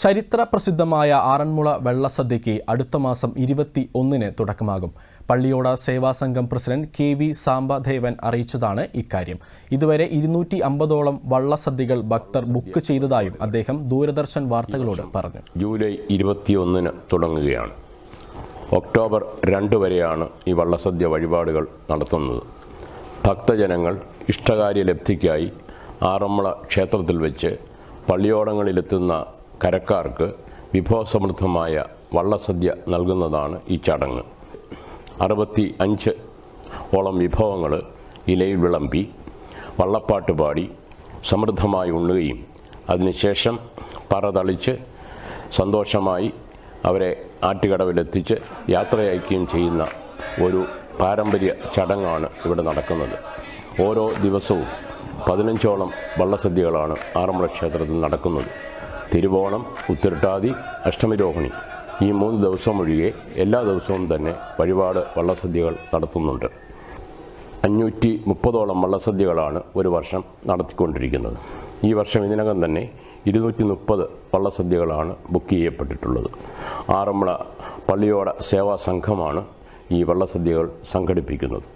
ചരിത്ര പ്രസിദ്ധമായ ആറന്മുള വെള്ളസദ്യയ്ക്ക് അടുത്ത മാസം ഇരുപത്തി ഒന്നിന് തുടക്കമാകും. Palliyoda Sevasangham president K V Sambadevan അറിയിച്ചതാണ് ഇക്കാര്യം. ഇതുവരെ ഇരുന്നൂറ്റി അമ്പതോളം വള്ളസദ്യകൾ ഭക്തർ ബുക്ക് ചെയ്തതായും അദ്ദേഹം ദൂരദർശൻ വാർത്തകളോട് പറഞ്ഞു. ജൂലൈ ഇരുപത്തിയൊന്നിന് തുടങ്ങുകയാണ്. ഒക്ടോബർ രണ്ട് വരെയാണ് ഈ വള്ളസദ്യ വഴിപാടുകൾ നടത്തുന്നത്. ഭക്തജനങ്ങൾ ഇഷ്ടകാര്യ ലബ്ധിക്കായി ആറന്മുള ക്ഷേത്രത്തിൽ വെച്ച് പള്ളിയോടങ്ങളിലെത്തുന്ന കരക്കാർക്ക് വിഭവസമൃദ്ധമായ വള്ളസദ്യ നൽകുന്നതാണ് ഈ ചടങ്ങ്. അറുപത്തി അഞ്ച് ഓളം വിഭവങ്ങൾ ഇലയിൽ വിളമ്പി വള്ളപ്പാട്ട് പാടി സമൃദ്ധമായി ഉണ്ണുകയും അതിനുശേഷം പറ തളിച്ച് സന്തോഷമായി അവരെ ആറ്റുകടവിലെത്തിച്ച് യാത്രയയക്കുകയും ചെയ്യുന്ന ഒരു പാരമ്പര്യ ചടങ്ങാണ് ഇവിടെ നടക്കുന്നത്. ഓരോ ദിവസവും പതിനഞ്ചോളം വള്ളസദ്യകളാണ് ആറന്മുള ക്ഷേത്രത്തിൽ നടക്കുന്നത്. തിരുവോണം ഉത്തിരട്ടാതി അഷ്ടമിരോഹിണി. ഈ മൂന്ന് ദിവസം ഒഴികെ എല്ലാ ദിവസവും തന്നെ വഴിപാട് വള്ളസദ്യകൾ നടത്തുന്നുണ്ട്. അഞ്ഞൂറ്റി മുപ്പതോളം വള്ളസദ്യകളാണ് ഒരു വർഷം നടത്തിക്കൊണ്ടിരിക്കുന്നത്. ഈ വർഷം ഇതിനകം തന്നെ ഇരുന്നൂറ്റി മുപ്പത് വള്ളസദ്യകളാണ് ബുക്ക് ചെയ്യപ്പെട്ടിട്ടുള്ളത്. ആറന്മുള പള്ളിയോട സേവാ സംഘമാണ് ഈ വള്ളസദ്യകൾ സംഘടിപ്പിക്കുന്നത്.